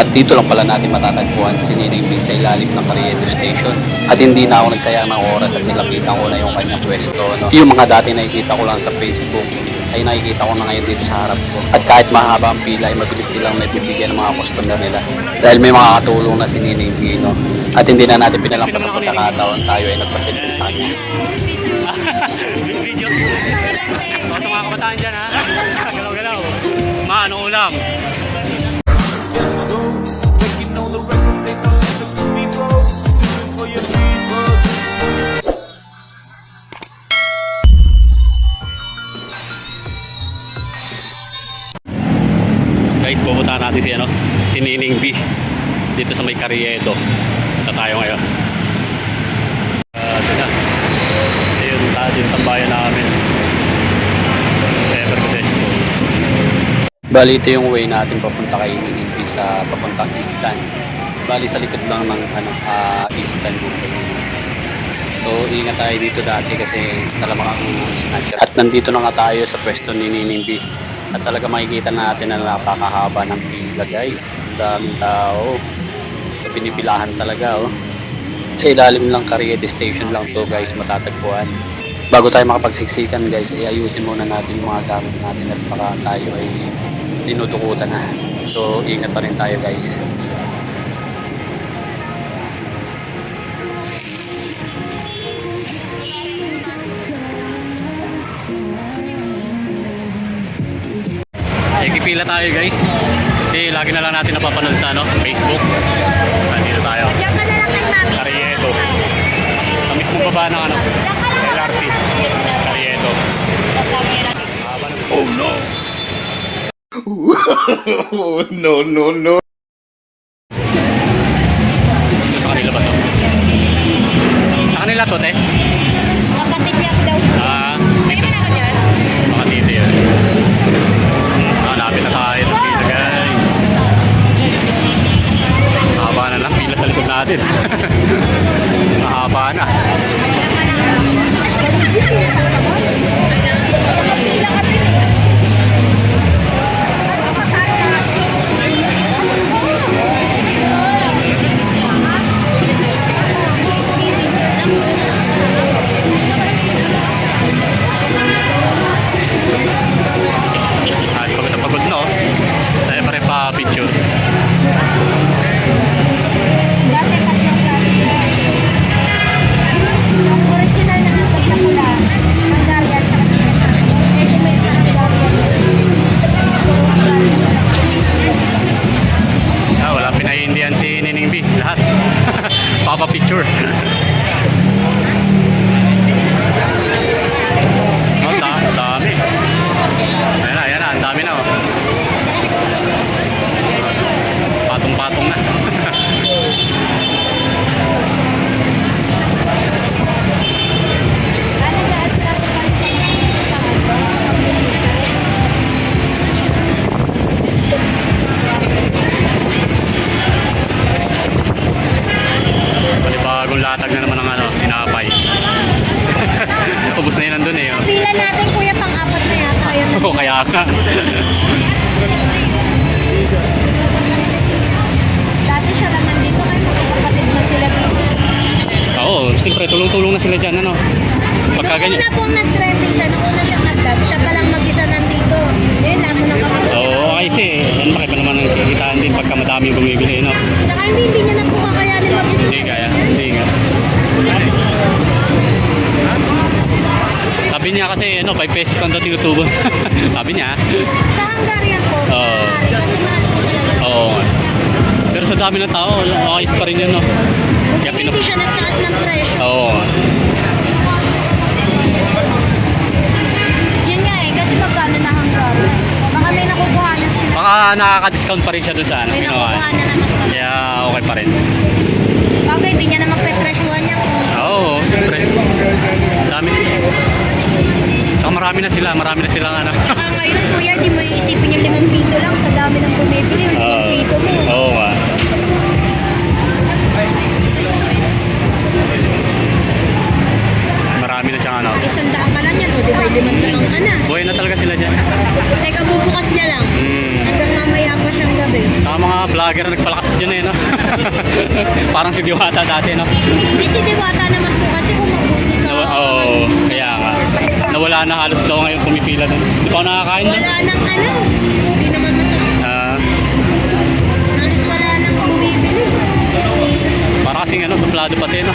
At dito lang pala natin matatagpuan si Nining B sa ilalim ng Carriedo Station. At hindi na ako nagsayang ng oras at nilapitan ko na yung kanyang pwesto. No? Yung mga dati nakikita ko lang sa Facebook ay nakikita ko na ngayon dito sa harap ko. At kahit mahaba ang pila ay mabilis nilang naibibigyan ng mga customer nila. Dahil may mga katulong na si Nining B. No? At hindi na natin pinalampas ang pagkakataon tayo ay nagpaselfie sa kanya. Video. Sa mga kabataan dyan ha. Galaw-galaw. Ma, ano ulam? Guys, pupuntahan natin si ano, si Nining B dito sa may Carriedo. Punta tayo ngayon. Uh, ito na. Ito yung yung tambayan namin. Ever Pedesco. Bali, ito yung way natin papunta kay Nining B sa papuntang Isitan. Bali, sa likod lang ng ano, ah, Isitan yung So, ingat tayo dito dati kasi talaga ang snatcher. At nandito na nga tayo sa pwesto ni Nining B. At talaga makikita natin na napakahaba ng pila guys. Daming tao. So, pinipilahan talaga oh. Sa ilalim lang Carriedo Station lang to guys matatagpuan. Bago tayo makapagsiksikan guys, ay ayusin muna natin yung mga gamit natin at baka tayo ay dinudukutan na. So, ingat pa rin tayo guys. Eh, kipila tayo guys. Kasi lagi na lang natin napapanood sa ano, Facebook. Nandito tayo. Carriedo. Sa mismong baba ng ano, LRT. Carriedo. Haba ng Oh no! oh no no no! Siyempre tulong-tulong na sila dyan, ano. Pagka Nung ganyan. una pong nag-trending siya, nung una siyang nag-vlog, siya pa lang mag-isa nandito. Ngayon, lamo ng kapatid. Oo, okay kasi, ano pa naman ang kikitaan din pagka madami yung bumibili, no? Tsaka hindi, hindi niya na po kakayanin mag-isa. Hindi kaya, hindi nga. Sabi niya kasi, ano, 5 pesos lang daw tinutubo. Sabi niya, Sa Hungarian po, Oo. maaari kasi mahal po talaga. oo. Pero sa dami ng tao, ayos pa rin yun, no? Buti Kaya pinap- hindi siya nagtaas ng presyo. Oo. Yun nga eh, kasi magkano na Hungarian. Baka may nakukuhanan sila. Baka nakaka-discount pa rin siya dun sa ano, May ginawa. nakukuhanan na mas malaki. Kaya okay pa rin. Bagay, di niya na magpe-presyohan niya kung Oo, siyempre. Dami. Saka marami na sila, marami na silang ano. Tsaka ngayon, kuya, di mo vlogger na nagpalakas dyan eh, no? Parang si Diwata dati, no? Hindi si Diwata naman po kasi umuuso sa... Oo, kaya nga. Nawala na halos daw ngayon pumipila doon. Di pa ako nakakain doon. Wala nang ano. Hindi naman masarap. Ah, Halos wala nang bumibili. para kasing ano, suplado pati, no?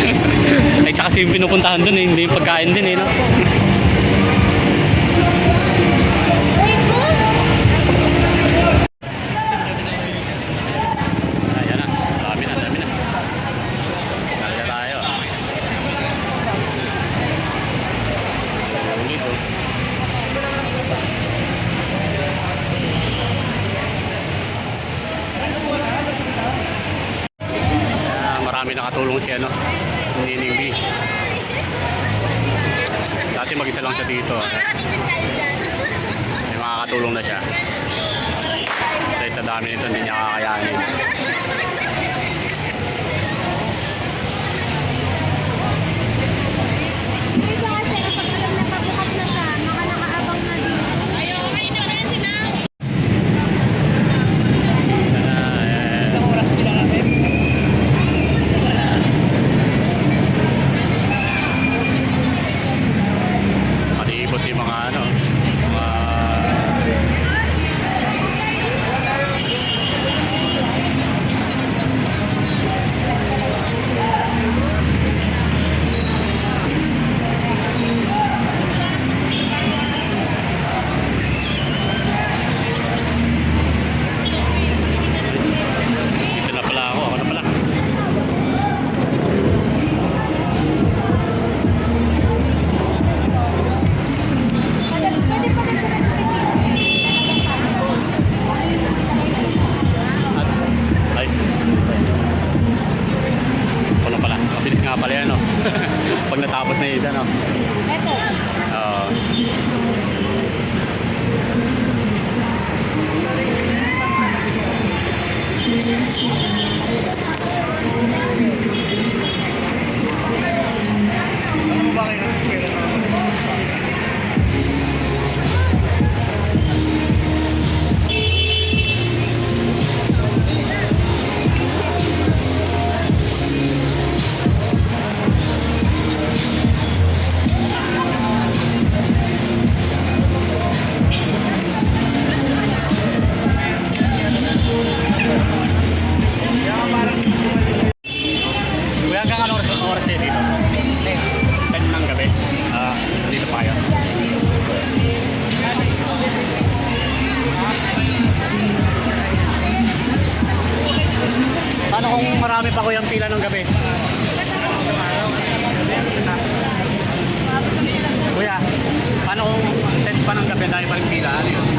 Ay, isa kasi yung pinupuntahan doon eh, hindi yung pagkain din eh, no? Nakatulong si ano, Nining B. Dati mag-isa lang siya dito. May makakatulong na siya. Dahil sa dami nito, hindi niya kakayanin. Kuya, hanggang ano oras, oras din dito? 10 ng gabi. Ah, dito pa kayo. Paano kung marami pa kuyang pila ng gabi? Kuya, paano kung 10 pa ng gabi dahil pa rin pila? Ano yun?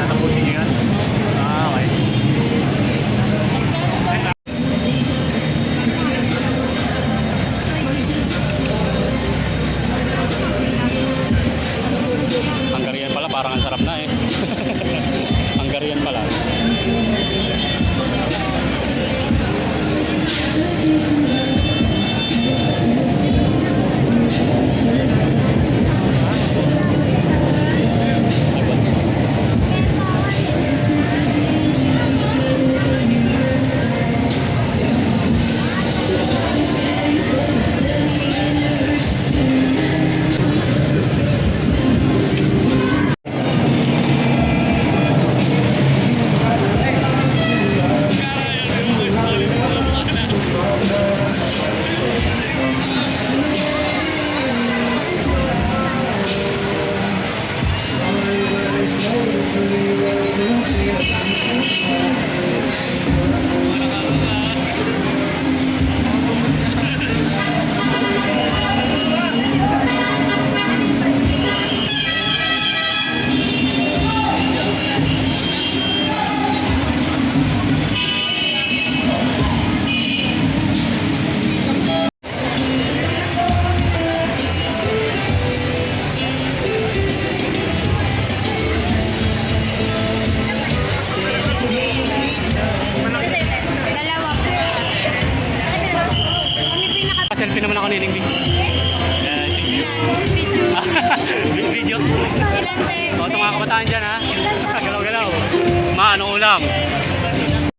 Selfie naman